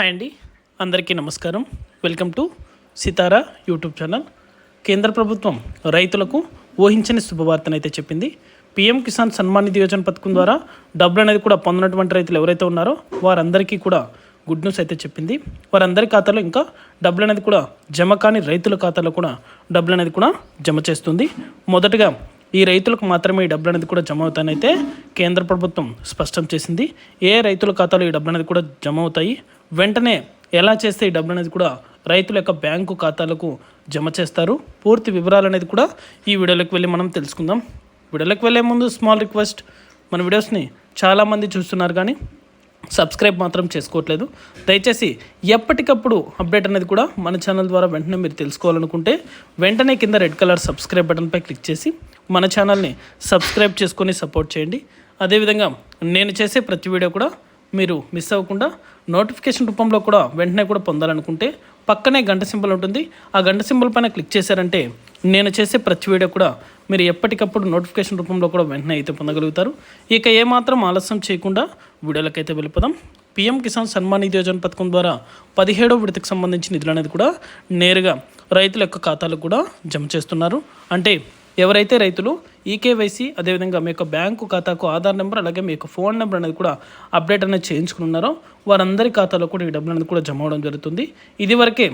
Hi అండి. అందరికీ నమస్కారం. Welcome to Sitara YouTube channel. కేంద్ర ప్రభుత్వం రైతులకు ఊహించని శుభవార్తనైతే చెప్పింది. పీఎం కిసాన్ సన్మాన్ నిధి యోజన పథకం ద్వారా డబ్బులు అనేది కూడా పొందినటువంటి రైతులు ఎవరైతే ఉన్నారో వారందరికీ కూడా గుడ్ న్యూస్ అయితే చెప్పింది. వారందరి ఖాతాలో ఇంకా డబ్బులు అనేది కూడా జమ కాని రైతుల ఖాతాలో కూడా డబ్బులు అనేది కూడా జమ చేస్తుంది. మొదటగా ఈ రైతులకు మాత్రమే ఈ డబ్బులు అనేది కూడా జమ అవుతానైతే కేంద్ర ప్రభుత్వం స్పష్టం చేసింది. ఏ రైతుల ఖాతాలో ఈ డబ్బులు అనేది కూడా జమ అవుతాయి వెంటనే ఎలా చేస్తే ఈ డబ్బులు అనేది కూడా రైతుల యొక్క బ్యాంకు ఖాతాలకు జమ చేస్తారు? పూర్తి వివరాలు అనేది కూడా ఈ వీడియోలోకి వెళ్ళి మనం తెలుసుకుందాం. వీడియోలోకి వెళ్ళే ముందు స్మాల్ రిక్వెస్ట్ మన వీడియోస్ని చాలామంది చూస్తున్నారు కానీ సబ్స్క్రైబ్ మాత్రం చేసుకోవట్లేదు. దయచేసి ఎప్పటికప్పుడు అప్డేట్ అనేది కూడా మన ఛానల్ ద్వారా వెంటనే మీరు తెలుసుకోవాలనుకుంటే వెంటనే కింద రెడ్ కలర్ సబ్స్క్రైబ్ బటన్పై క్లిక్ చేసి మన ఛానల్ని సబ్స్క్రైబ్ చేసుకొని సపోర్ట్ చేయండి. అదేవిధంగా నేను చేసే ప్రతి వీడియో కూడా మీరు మిస్ అవ్వకుండా నోటిఫికేషన్ రూపంలో కూడా వెంటనే కూడా పొందాలనుకుంటే పక్కనే గంట సింబల్ ఉంటుంది. ఆ గంట సింబల్ పైన క్లిక్ చేశారంటే నేను చేసే ప్రతి వీడియో కూడా మీరు ఎప్పటికప్పుడు నోటిఫికేషన్ రూపంలో కూడా వెంటనే అయితే పొందగలుగుతారు. ఇక ఏమాత్రం ఆలస్యం చేయకుండా వీడియోలకైతే వెళ్ళిపోదాం. పీఎం కిసాన్ సన్మాన్ నిధి యోజన పథకం ద్వారా పదిహేడో విడతకు సంబంధించిన నిధులు అనేది కూడా నేరుగా రైతుల యొక్క ఖాతాలకు కూడా జమ చేస్తున్నారు. అంటే ఎవరైతే రైతులు ఈకేవైసీ అదేవిధంగా మీ యొక్క బ్యాంకు ఖాతాకు ఆధార్ నెంబర్ అలాగే మీ యొక్క ఫోన్ నెంబర్ అనేది కూడా అప్డేట్ అనేది చేయించుకుని ఉన్నారో వారందరి ఖాతాలో కూడా ఈ డబ్బులు అనేది కూడా జమ అవడం జరుగుతుంది. ఇదివరకే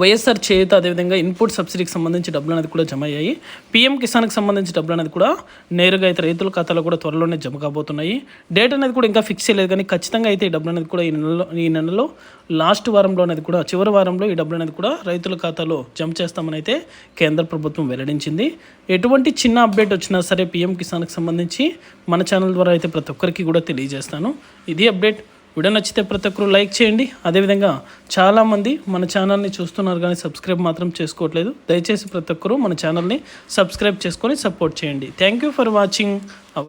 వైఎస్ఆర్ చేయుత అదేవిధంగా ఇన్పుట్ సబ్సిడీకి సంబంధించి డబ్బులు అనేది కూడా జమ అయ్యాయి. పీఎం కిసాన్కి సంబంధించి డబ్బులు అనేది కూడా నేరుగా అయితే రైతుల ఖాతాలో కూడా త్వరలోనే జమ కాబోతున్నాయి. డేట్ అనేది కూడా ఇంకా ఫిక్స్ చేయలేదు కానీ ఖచ్చితంగా అయితే ఈ డబ్బులు అనేది కూడా ఈ నెలలో ఈ నెలలో లాస్ట్ వారంలో అనేది కూడా చివరి వారంలో ఈ డబ్బులు అనేది కూడా రైతుల ఖాతాలో జమ చేస్తామని అయితే కేంద్ర ప్రభుత్వం వెల్లడించింది. ఎటువంటి చిన్న అప్డేట్ వచ్చినా సరే పీఎం కిసాన్కి సంబంధించి మన ఛానల్ ద్వారా అయితే ప్రతి ఒక్కరికి కూడా తెలియజేస్తాను. ఇది అప్డేట్. వీడియో నచ్చితే ప్రతి ఒక్కరు లైక్ చేయండి. అదేవిధంగా చాలామంది మన ఛానల్ని చూస్తున్నారు కానీ సబ్స్క్రైబ్ మాత్రం చేసుకోవట్లేదు. దయచేసి ప్రతి ఒక్కరు మన ఛానల్ని సబ్స్క్రైబ్ చేసుకొని సపోర్ట్ చేయండి. Thank you for watching.